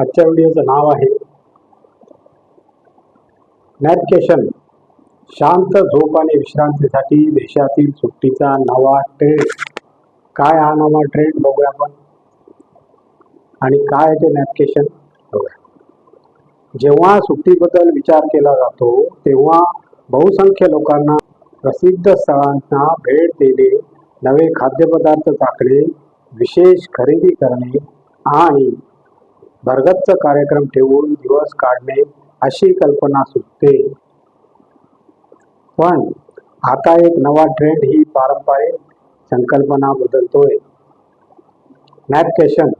आजच्या व्हिडिओचं नाव आहे नॅपकेशन शांत झोप आणि विश्रांतीसाठी देशातील सुट्टीचा नवा ट्रेंड काय हा नवा ट्रेंड बघूया आपण? आणि काय आहे ते नॅपकेशन बघूया. जेव्हा सुट्टीबद्दल विचार केला जातो तेव्हा बहुसंख्य लोकांना प्रसिद्ध स्थळांना भेट देणे नवे खाद्यपदार्थ चाखणे विशेष खरेदी करणे आणि भरगच्च कार्यक्रम ठेवून दिवस काढणे अशी कल्पना सुचते पण आता एक नवा ट्रेंड ही पारंपरिक संकल्पना बदलतोय. नॅपकेशन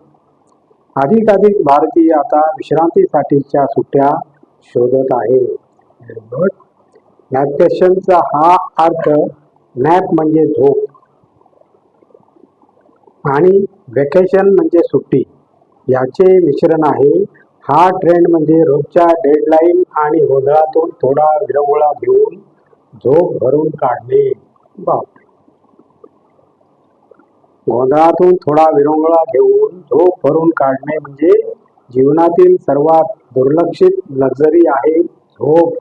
अधिकाधिक भारतीय आता विश्रांतीसाठीच्या सुट्ट्या शोधत आहे. नॅपकेशनचा हा अर्थ नॅप म्हणजे झोप आणि वेकेशन म्हणजे सुट्टी. याचे मिश्रण आहे. हा ट्रेंड म्हणजे रोजच्या डेडलाईन आणि गोंधळातून थोडा विरंगुळा घेऊन झोप भरून काढणे. बाप गोंधळातून थोडा विरंगुळा घेऊन झोप भरून काढणे म्हणजे जीवनातील सर्वात दुर्लक्षित लक्झरी आहे झोप.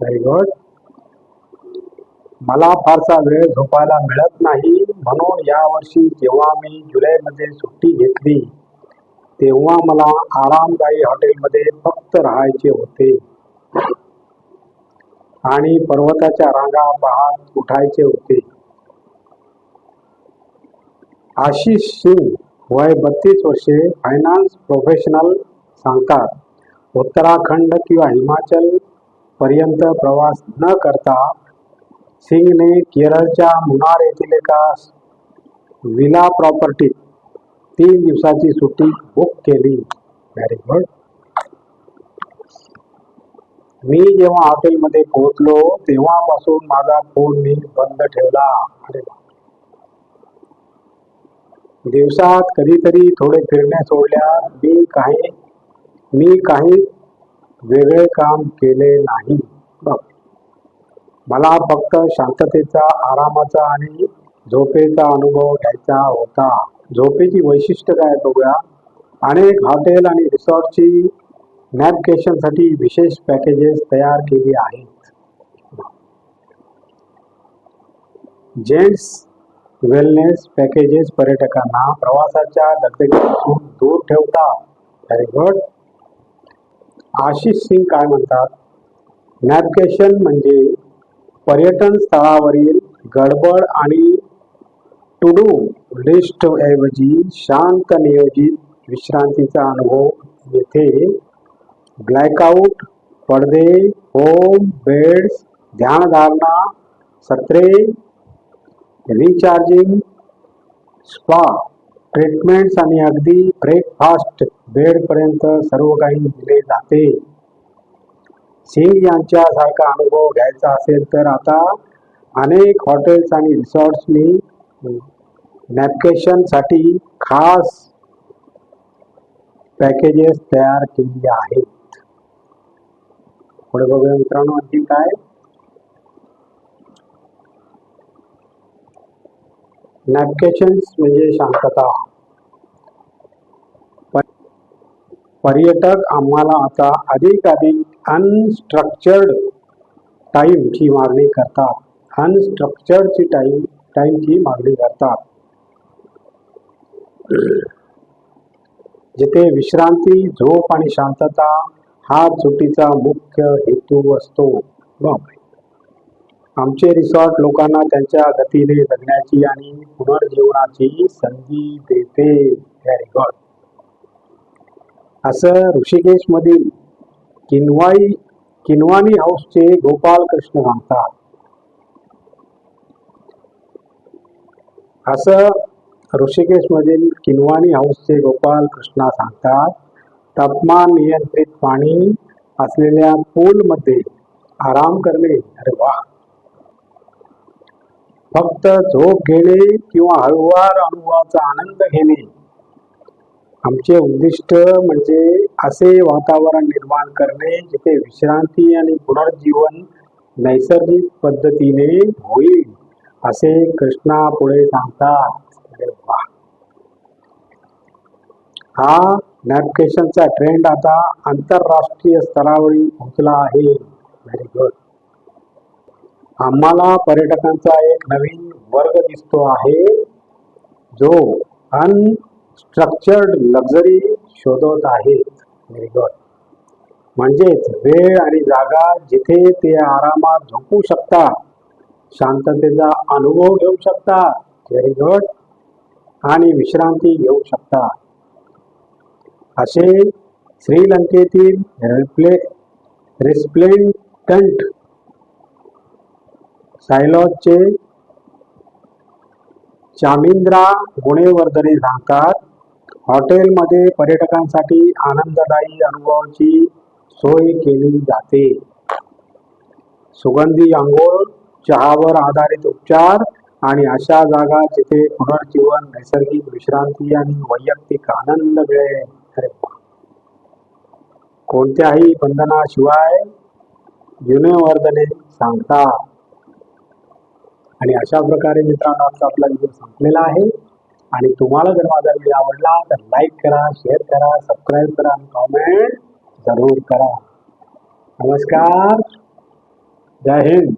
व्हेरी गुड मला फारसा वेळ झोपायला मिळत नाही. म्हणून यावर्षी जेव्हा मी जुलैमध्ये सुट्टी घेतली तेव्हा मला आरामदायी हॉटेलमध्ये फक्त राहायचे होते. आणि पर्वताच्या रांगा पाहत उठायचे होते. आशिष सिंग वय बत्तीस वर्षे फायनान्स प्रोफेशनल सांगतात उत्तराखंड किंवा हिमाचल पर्यंत प्रवास न करता सिंगने केरळच्या मुनार येथील एका विला प्रॉपर्टीत तीन दिवसाची सुट्टी बुक केली. व्हेरी गुड मी जेव्हा हॉटेलमध्ये पोहोचलो तेव्हापासून माझा फोन मी बंद ठेवला. अरे दिवसात कधीतरी थोडे फिरणे सोडल्यास मी काही मी काही वेगळे काम केले नाही. बघ. मला फक्त शांततेचा आरामाचा आणि झोपेचा अनुभव घ्यायचा होता. झोपेची वैशिष्ट्य काय बघूया. अनेक हॉटेल आणि रिसॉर्टची नॅपकेशनसाठी विशेष पॅकेजेस तयार केली आहेत. जेंट्स वेलनेस पॅकेजेस पर्यटकांना प्रवासाच्या दगदगीपासून दूर ठेवतात व्हेरी गुड आशिष सिंग काय म्हणतात? नॅपकेशन म्हणजे पर्यटन स्थळावरील गडबड आणि टू डू ऐवजी शांत नियोजित विश्रांतीचा अनुभव येथे ब्लॅकआउट पडदे होम बेड्स ध्यानधारणा सत्रे रिचार्जिंग स्पा ट्रीटमेंट्स आणि अगदी ब्रेकफास्ट बेडपर्यंत सर्व काही दिले जाते. सिंग यांच्यासारखा अनुभव घ्यायचा असेल तर आता अनेक हॉटेल्स आणि रिसॉर्ट्सनी नॅपकेशनसाठी खास पॅकेजेस तयार केली आहेत. पुढे बघूया मित्रांनो आणखी काय? नॅपकेशन्स म्हणजे शांतता. पर्यटक आम्हाला आता अधिक अधिक अनस्ट्रक्चर्ड टाईमची मागणी करतात. अनस्ट्रक्चर्डची टाईम टाईमची मागणी करतात. जिथे विश्रांती झोप आणि शांतता हा सुट्टीचा मुख्य हेतू असतो. आमचे रिसॉर्ट लोकांना त्यांच्या गतीने जगण्याची आणि पुनर्जीवनाची संधी देते. व्हेरी गुड असं ऋषिकेश मधील किनवाई किनवानी हाऊसचे गोपाल कृष्ण सांगतात असं ऋषिकेश मधील किनवानी हाऊसचे गोपाल कृष्णा सांगतात तापमान नियंत्रित पाणी असलेल्या पूलमध्ये आराम करणे अरे वा फक्त झोप घेणे किंवा हळूवार अनुभवाचा आनंद घेणे. आमचे उद्दिष्ट म्हणजे असे वातावरण निर्माण करणे जिथे विश्रांती आणि पुनर्जीवन नैसर्गिक पद्धतीने होईल असे कृष्णा पुढे सांगतात. अरे वा हा नॅविगेशनचा ट्रेंड आता आंतरराष्ट्रीय स्तरावरील पोहोचला आहे. व्हेरी गुड आम्हाला पर्यटकांचा एक नवीन वर्ग दिसतो आहे जो अनस्ट्रक्चर्ड लक्झरी शोधत आहेत व्हेरी गुड म्हणजेच वेळ आणि जागा जिथे ते आरामात झोपू शकतात शांततेचा अनुभव घेऊ शकतात. व्हेरी गुड आणि विश्रांती घेऊ शकता. असे श्रीलंकेतील रिप्ले रिस्प्लेंटंट सायलॉजचे चामिंद्रा गुणेवर्धने सांगतात हॉटेलमध्ये पर्यटकांसाठी आनंददायी अनुभवाची सोय केली जाते. सुगंधी आंघोळ चहावर आधारित उपचार आणि अशा जागा जिथे पुनर्जीवन नैसर्गिक विश्रांती आणि वैयक्तिक आनंद मिळेल. अरे कोणत्याही बंधनाशिवाय युनिवर्धने सांगता. आणि अशा प्रकारे मित्रांनो आजचा आपला व्हिडिओ संपलेला आहे. आणि तुम्हाला जर माझा व्हिडिओ आवडला तर लाईक करा शेअर करा सबस्क्राईब करा आणि कॉमेंट जरूर करा. नमस्कार. जय हिंद.